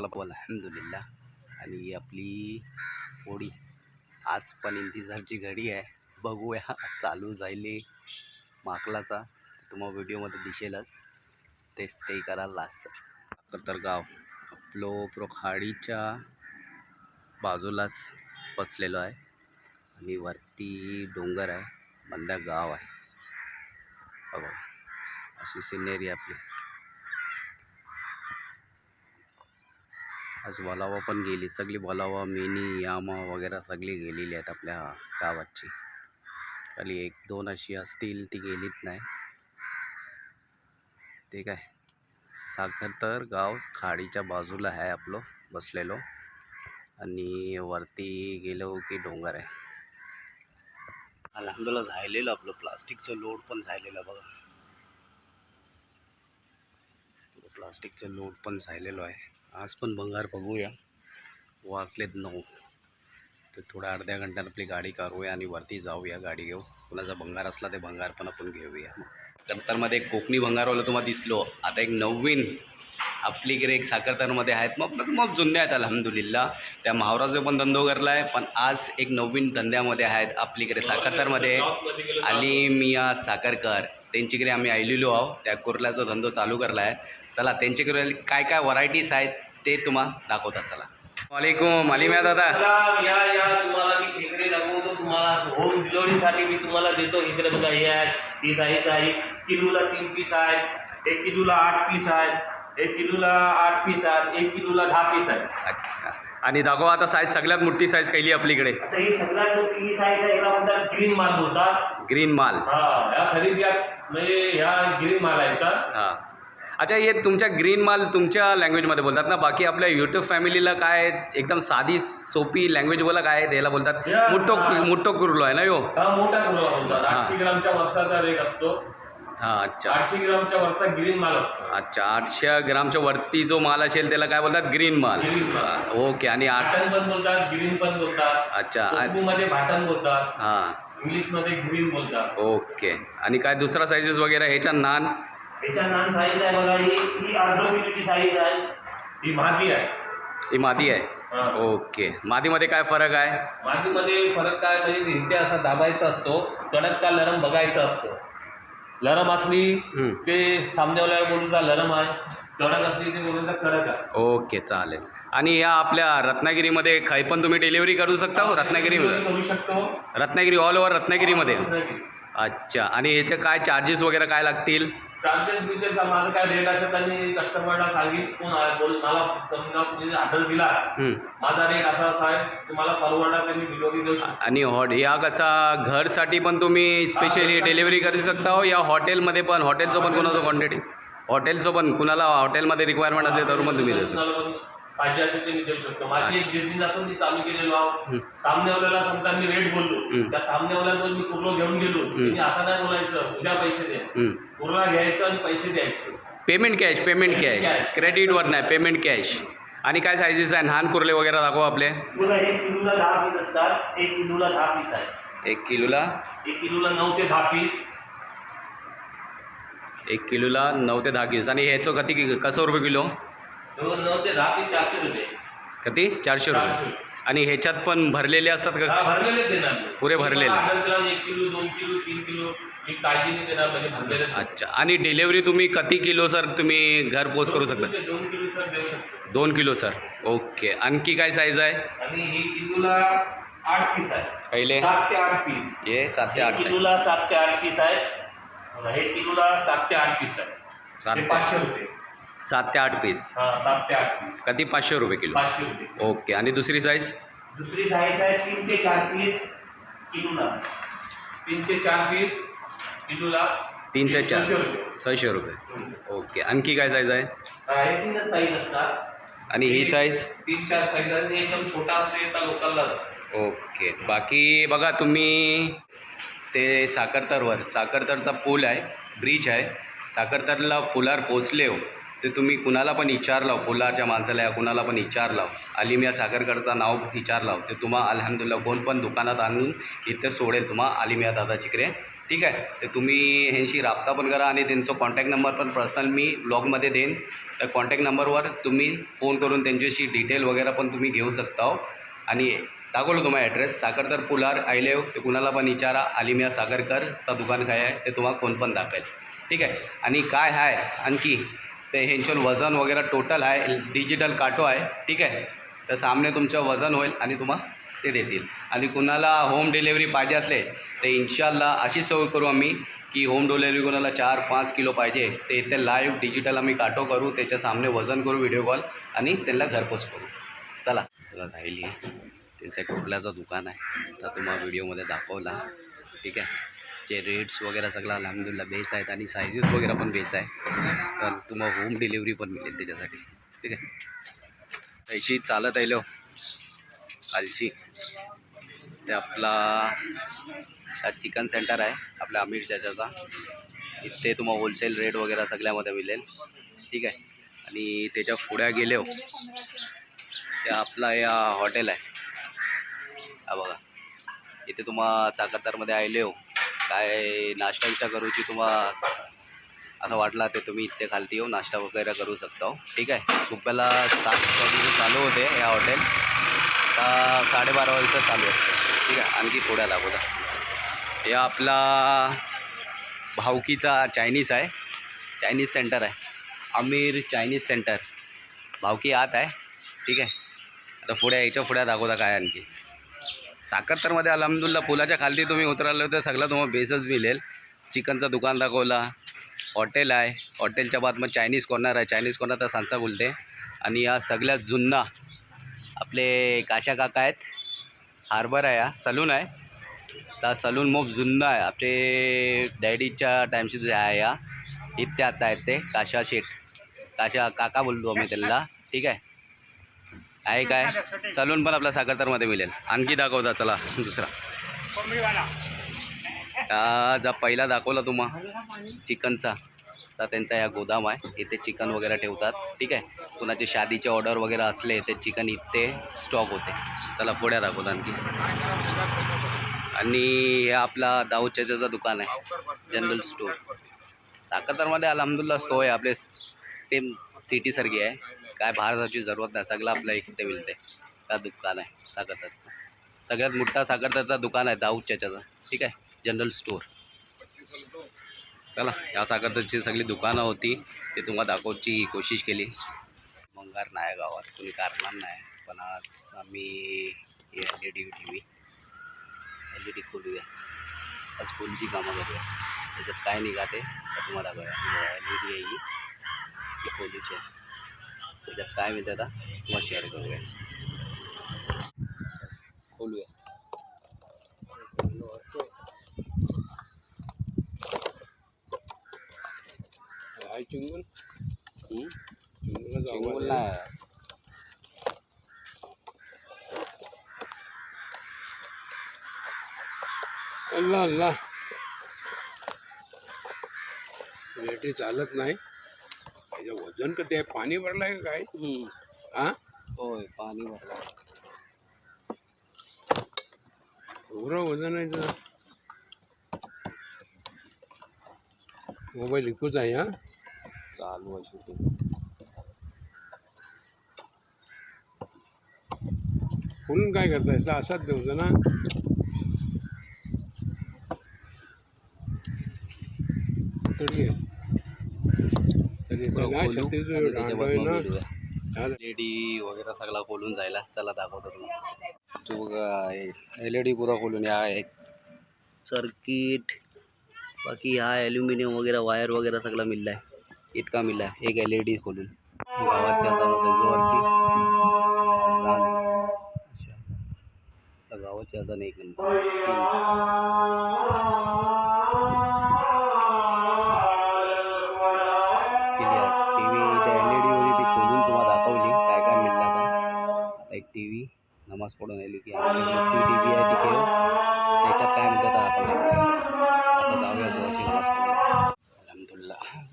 नको अल्हम्दुलिल्ला आणि आपली होळी. आज पण इंतिजारची घडी आहे. बघूया चालू जाईल माकलाचा तुम्हाला व्हिडिओमध्ये दिसेलच. ते स्टे करा लास्ट तर गाव आपलो प्रो खाडीच्या बाजूलाच बसलेलो आहे. आणि वरती डोंगर आहे. बंदा गाव आहे. बघा. अशी सिनेरी आपली. आज बोलावा पण गेली. सगळी वलावा मिनी यामा वगैरे सगळी गेलेली आहेत आपल्या गावाची. खाली एक दोन अशी असतील ती गेलीच नाही. ते काय? साखर तर गाव खाडीच्या बाजूला आहे आपलं बसलेलो. आणि वरती गेलो की डोंगर आहे. अलहमदुल्ला झालेलं आपलं प्लास्टिकचं लोड पण झालेलं बघा. प्लास्टिकचं लोड पण झालेलो आहे. आज पण भंगार बघूया. वाचलेत नऊ. तर थोड्या अर्ध्या घंट्यात आपली गाडी काढूया आणि वरती जाऊया गाडी घेऊ कुणाचा भंगार असला ते भंगार पण आपण घेऊया. कर्तरमध्ये एक कोकणी भंगारवाला तुम्हाला दिसलो. आता एक नवीन आपलीकडे एक साखरतरमध्ये आहेत. मग मग जुने आहेत अलहमदुलिल्ला त्या महाराजो पण धंदो करला आहे पण आज एक नवीन धंद्यामध्ये आहेत आपलीकडे साखरतरमध्ये अली मिया साखरकर. त्यांच्याकडे आम्ही आलेलो आहो. त्या कुर्ल्याचा धंदो चालू करला आहे. चला त्यांच्याकडे काय काय व्हरायटीज आहेत ते तुम्हाला दाखवतात. चला. वालेकुम अली मिया दादा. या या तुम्हाला मी खेकडे दाखवतो. तुम्हाला होम डिलिव्हरीसाठी मी तुम्हाला देतो. इकडे बघा हे आहेत ही साईज आहे. किलोला तीन पीस आहेत एक किलोला आठ पीस आहेत एक किलोला आठ पीस आहेत एक किलोला दहा पीस आहेत अच्छा. आणि दाखवा आता साईज सगळ्यात मोठी साईज कैली आपलीकडे आता ही सगळ्यात मोठी ही साईज आहे. याला म्हणतात ग्रीन माल बोलतात. ग्रीन माल. हा या खरेदी म्हणजे ह्या ग्रीन माल आहेत का? हां. अच्छा हे तुमच्या ग्रीन माल तुमच्या लँग्वेजमध्ये बोलतात ना. बाकी आपल्या यूट्यूब फॅमिलीला काय एकदम साधी सोपी लँग्वेज बोला काय त्याला बोलतात. मुट्टो मुट्टो कुर्लो आहे ना यो? हा मोठा बोलतात. हा. आठशे ग्रामच्या वरचा रेट असतो. हां अच्छा. आठशे ग्रामच्या वरचा ग्रीन माल असतो. अच्छा आठशे ग्रामच्या वरती जो माल असेल त्याला काय बोलतात? ग्रीन माल. ओके आणि आठ पण बोलतात ग्रीन पण बोलतात. अच्छा आ- मध्ये भाटन बोलतात. हां. इंग्लिशमध्ये ग्रीन बोलतात. ओके आणि काय दुसरा साईजेस वगैरे ह्याच्या? नान. याच्या नान साईज आहे बघा ही ही अर्धा किलोची साईज आहे. ही माती आहे. ही मादी आहे? हा. ओके. मादीमध्ये काय फरक आहे? मातीमध्ये फरक काय म्हणजे भिंते असा दाबायचा असतो कडक का लरम बघायचा असतो. लरम असली. ते सामनेवाल्याला बोलून का लरम आहे. कडक असली ते बोलून कडक आहे. ओके चालेल. आणि या आपल्या रत्नागिरीमध्ये काही पण तुम्ही डिलिव्हरी करू शकता हो? रत्नागिरी करू शकतो. रत्नागिरी ऑल ओव्हर रत्नागिरीमध्ये. अच्छा. आणि ह्याचे काय चार्जेस वगैरे काय लागतील? चार्जेस बिर्जेस माझं काय रेट असेल त्यांनी कस्टमरला सांगितलं. कोण बोल मला समजा तुम्ही ऑर्डर दिला हं. माझा रेट असा असा आहे. तुम्हाला परवडा त्यांनी डिलिव्हरी देऊ शकतो. आणि हॉट या कसा घरसाठी पण तुम्ही स्पेशली डिलिव्हरी करू शकता हो. या हॉटेलमध्ये पण हॉटेलचं पण कोणाचं क्वांटिटी हॉटेलचं पण कुणाला हॉटेलमध्ये रिक्वायरमेंट असेल तर पण तुम्ही देतो. पण पाहिजे असेल ते मी देऊ शकतो. माझी एक बिझनेस असून ती चालू केलेलो आहोत. सामनेवाल्याला समजा मी रेट बोललो. त्या सामनेवाल्याला जर मी पूर्ण घेऊन गेलो त्यांनी असं नाही बोलायचं उद्या पैसे द्या. पूर्ण घ्यायचं आणि पैसे द्यायचे. Payment cash payment cash. क्रेडिटवर नाही पेमेंट कॅश आणि काय सायझेस आहे लहान कुर्ले वगैरे दाखवा आपले. एक किलोला दहा पीस असतात एक किलोला दहा पीस आहे एक किलोला? एक किलोला नऊ ते दहा पीस एक किलोला नऊ ते दहा किलो आणि ह्याचं किती कसं रुपये किलो? ते दहा पीस चारशे रुपये. किती? चारशे रुपये. आणि ह्याच्यात पण भरलेले असतात का? भरलेले देणार. पुरे भरलेले. तुम्हाला order दिला आणि एक किलो दोन किलो तीन किलो मी काळजीने देणार म्हणजे भरलेले देणार. अच्छा. आणि डिलेवरी तुम्ही किती किलो सर तुम्ही घर पोच करू शकता? दोन किलो सर देऊ शकतो. दोन किलो सर. ओके. आणखी काय साईज आहे? आणि ही किलोला आठ पीस आहे. पहिले? सात ते आठ पीस हे सात ते आठ आहे. किलोला सात ते आठ पीस हे किलोला सात ते आठ पीस आहे. सात पाचशे रुपये. सात ते आठ पीस हा सात ते आठ पीस किती पाचशे रुपये किलो? पाचशे रुपये ओके आणि दुसरी साईज दुसरी साईज आहे तीन ते चार पीस किलोला. तीन ते चार पीस किलोला तीन ते चार. सहाशे रुपये. सहाशे रुपये. हम्म. ओके आणखी काय साईज आहे? हा, हे तीनच साईज असतात. आणि ही साईज तीन चार साईज आणि हे एकदम छोटा असते त्या लोकलला ओके बाकी बघा तुम्ही ते साखरतरवर. साखरतरचा पूल आहे ब्रिज आहे. साखरतरला पुलावर पोचले हो. ते तुम्ही कुणाला पण विचारलाव पुलाच्या माणसाला या कुणाला पण विचारलाव अलिमिया साखरकरचं नाव विचारलाव ते तुम्हा अलहमदुल्ला कोण पण दुकानात आणून इथे सोडेल तुम्हा अलिमिया दादा चिकरे ठीक आहे? तर तुम्ही ह्यांशी राबता पण करा आणि त्यांचा कॉन्टॅक्ट नंबर पण पर्सनल मी ब्लॉगमध्ये देईन. त्या कॉन्टॅक्ट नंबरवर तुम्ही फोन करून त्यांच्याशी डिटेल वगैरे पण तुम्ही घेऊ शकता हो. आणि दाखवलं तुम्हाला ॲड्रेस साखरतर पुलार आयलेव ते कुणाला पण विचारा. आलिमिया साखरकरचा दुकान काय आहे ते तुम्हाला कोण पण दाखवेल. ठीक आहे? आणि काय आहे आणखी? ते ह्यांच्यावर वजन वगैरे टोटल आहे डिजिटल काटो आहे ठीक आहे? तर सामने तुमचं वजन होईल आणि तुम्हाला ते देतील. आणि कुणाला होम डिलेवरी पाहिजे असले तर इन्शाल्ला अशी सोय करू आम्ही की होम डिलेवरी कोणाला चार पाच किलो पाहिजे ते इथे लाईव्ह डिजिटल आम्ही काटो करू त्याच्या सामने वजन करू व्हिडिओ कॉल आणि त्यांना घरपोच करू. चला. चला राहिली. त्यांचं एक कुठल्याचं दुकान आहे. तर तुम्हाला व्हिडिओमध्ये दाखवला. ठीक आहे? जे रेट्स वगैरे सगळं अलहमदुल्ला बेस आहेत आणि सायझेस वगैरे पण बेस आहे. तर तुम्हाला होम डिलिव्हरी पण मिळेल त्याच्यासाठी. ठीक आहे? तशी चालत आहे लो. ते आपला चिकन सेंटर आहे आपल्या आमिर चाचाचा. इथे तुम्हाला होलसेल रेट वगैरे सगळ्यामध्ये मिळेल. ठीक आहे? आणि त्याच्या पुढ्या गेले हो. ते आपला या हॉटेल आहे. हा बघा. इथे तुम्हा चाकरदारमध्ये आले हो. काय नाश्ता विश्ता करूची तुम्हा असं वाटला ते तुम्ही इथे खालती येऊ नाश्ता वगैरे करू शकता. ठीक आहे? सुप्याला सात वाजता चालू होते या हॉटेल. आता साडेबारा वाजता चालू असतं. ठीक आहे? आणखी थोड्या दाखवता. हे आपला भावकीचा चायनीज आहे. चायनीज सेंटर आहे. Aamir Chinese centre. भावकी आत आहे. ठीक आहे? आता पुढे याच्यापुढे दाखवता काय आणखी. साखरतरमध्ये अलहमदुल्ला पुलाच्या खालती तुम्ही उतरलं तर सगळं तुम्हाला बेसच मिळेल. चिकनचं दुकान दाखवला. हॉटेल आहे. हॉटेलच्या बाद मग चायनीज कॉर्नर आहे. चायनीज कॉर्नर तर सांचा बोलते. आणि या सगळ्यात जुन्ना आपले काशा काका आहेत. हार्बर आहे हा. सलून आहे. तर सलून मोप जुन्ना आहे. आपले डॅडीच्या टाईमशी जे आहे या इथे आता आहेत ते. काशा शेठ. काशा काका बोलतो आम्ही त्यांना. ठीक आहे? आहे काय? सलून पण आपल्या साखरतरमध्ये मिळेल. आणखी दाखवता चला दुसरा. जा पहिला दाखवला तुम्हा चिकनचा. तर त्यांचा या गोदाम आहे. इथे चिकन वगैरे ठेवतात. ठीक आहे? कुणाचे शादीचे ऑर्डर वगैरे असले ते चिकन इथे स्टॉक होते. त्याला पुढ्या दाखवतात आणखी. आणि हे आपला दाऊद चाचाचं दुकान आहे. General store. साखरतरमध्ये अलहमदुल्ला सोय आहे. आपले सेम सिटीसारखी आहे. काय बाहेर जायची जरूरत नाही. सगळं आपल्या इथे मिळते त्या दुकान आहे साखरतर सगळ्यात मोठा साखरतरचा दुकान आहे दाऊद चाचाचा ठीक आहे? जनरल स्टोअर चला या साखरतरची सगळी दुकानं होती ते तुम्हाला दाखवची कोशिश केली. मंगार नाही गावात कोणी कारणार नाही पण आज आम्ही L E D T V L E D खोलूया. आज खोलीची कामं करूया? त्याच्यात काय निघाते? तर तुम्हाला दाखवूया एल ई डी आहे ही ही खोलीची आहे त्याच्यात काय मिळतं आता? तुम्हाला शेअर करूया. चिंगून? चिंगूनला अल्ला अल्ला बॅटरी चालत नाही. त्याचं वजन कधी आहे पाणी भरलंय काय. हा होय पाणी भरलं एवढं वजन आहे त्याचं मोबाईल इकूच आहे हा? चालू आहे शूटिंग म्हणून काय करताय? असाच देऊ ना तरी तरी ना एल वगैरे सगळा खोलून जायला. चला दाखवतो तुम्हाला. तू बघा एल ई डी पुरा खोलून या. एक सर्किट बाकी हा ॲल्युमिनियम वगैरे वायर वगैरे सगळा मिळला आहे इतका मिळला. एक एल ई डी खोलून गावाच्या जवळची गावाची एक नंबर टी व्ही त्या एल ई डीवर तुम्हाला दाखवली. काय काय एक टी व्ही नमाज पडून आली की टी व्ही आहे तिथे त्याच्यात काय म्हणतात आपण? आता जाऊया जोरची नमाज पडून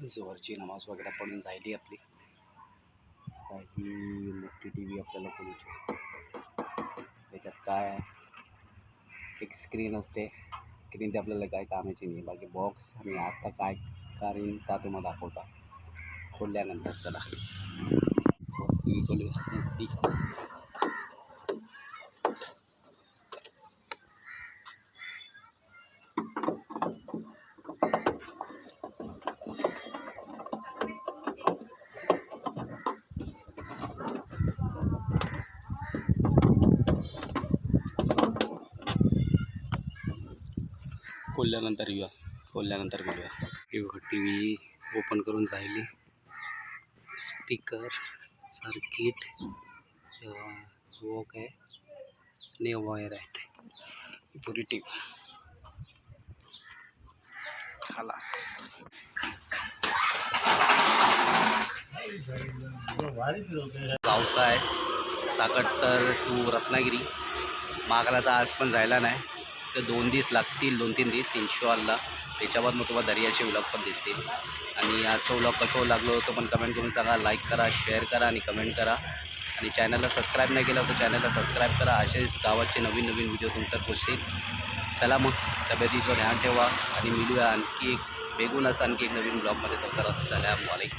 अलहमदुल्ला नमाज वगैरे पडून झाली आपली. आता ही मोठी टी व्ही आपल्याला खोलूची त्याच्यात काय? एक स्क्रीन असते. स्क्रीन ते आपल्याला काय कामाची नाही. बाकी बॉक्स आणि आजचा काय कारण का तुम्हाला दाखवता. खोलल्यानंतर चला. खोलल्यानंतर येऊया. खोलल्यानंतर बघूया टी टी व्ही ओपन करून जायली स्पीकर सर्किट वो काय आणि वायर आहे ते पुरी टी व्ही खालास. गावचा आहे. साकट तर टू रत्नागिरी. महाकालाचा आज पण जायला नाही. तर दोन दिवस लागतील दोन तीन दिवस इन्शॉल्ला त्याच्यावर मग तुम्हाला दर्याचे व्लॉग पण दिसतील. आणि आजचा व्लॉग कसं लागलो होतो पण कमेंट करून सांगा. लाईक करा शेअर करा आणि कमेंट करा. आणि चॅनलला सबस्क्राईब नाही केलं तर चॅनलला सबस्क्राईब करा. असेच गावाचे नवीन नवीन व्हिडिओ तुमचा पोचतील चला मग तब्येतीचं ध्यान ठेवा. आणि मिळूया आणखी एक बेगून असं आणखी एक नवीन ब्लॉगमध्ये तो सर सलाम वालेकुम.